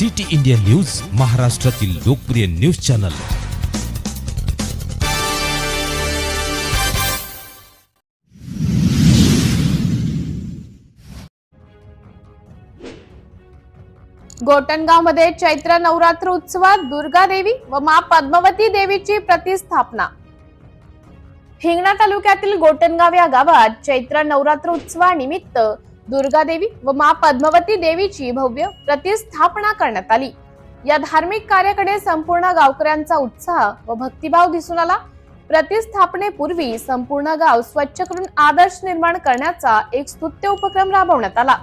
City India news महाराष्ट्रातील लोकप्रिय news channel. गोटणगावमध्ये चैत्र नवरात्र उत्सवात दुर्गा देवी व मा पद्मावती देवीची प्रतिस्थापना. हिंगणा तालुक्यातील गोटणगाव या गावात चैत्र नवरात्र उत्सवानिमित्त दुर्गा देवी व मा पद्मावती देवीची भव्य प्रतिस्थापना करण्यात आली. या धार्मिक कार्याकडे संपूर्ण गावकऱ्यांचा उत्साह व भक्तिभाव दिसून आला. प्रतिस्थापनेपूर्वी संपूर्ण गाव स्वच्छ करून आदर्श निर्माण करण्याचा एक स्तुत्य उपक्रम राबवण्यात आला.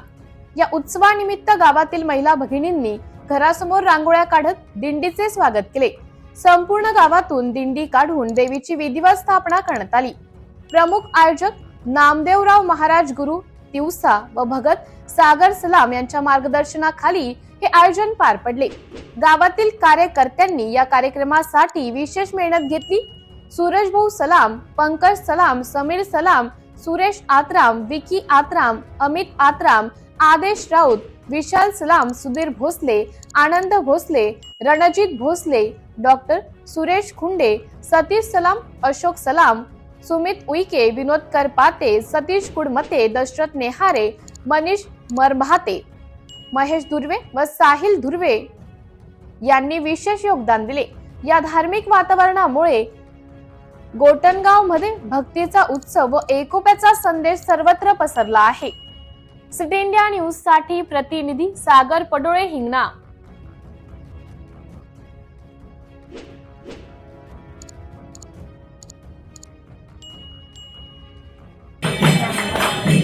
या उत्सवानिमित्त गावातील महिला भगिनींनी घरासमोर रांगोळ्या काढत दिंडीचे स्वागत केले. संपूर्ण गावातून दिंडी काढून देवीची विधिवत स्थापना करण्यात आली. प्रमुख आयोजक नामदेवराव महाराज गुरु तिवसा व भगत सागर सलाम यांच्या मार्गदर्शनाखाली हे आयोजन पार पडले. गावातील कार्यकर्त्यांनी या कार्यक्रमासाठी विशेष मेहनत घेतली. सूरज भाऊ सलाम पंकज सलाम समीर सलाम सुरेश आत्राम विकी आत्राम अमित आत्राम आदेश राऊत विशाल सलाम सुधीर भोसले आनंद भोसले रणजित भोसले डॉक्टर सुरेश खुंडे सतीश सलाम अशोक सलाम सुमित उईके विनोद करपाते सतीश कुडमते दशरथ नेहारे मनीष मरभाते महेश दुर्वे व साहिल दुर्वे यांनी विशेष योगदान दिले. या धार्मिक वातावरणामुळे गोटणगावमध्ये भक्तीचा उत्सव व एकोप्याचा संदेश सर्वत्र पसरला आहे. सिटी इंडिया न्यूजसाठी प्रतिनिधी सागर पडोळे हिंगणा.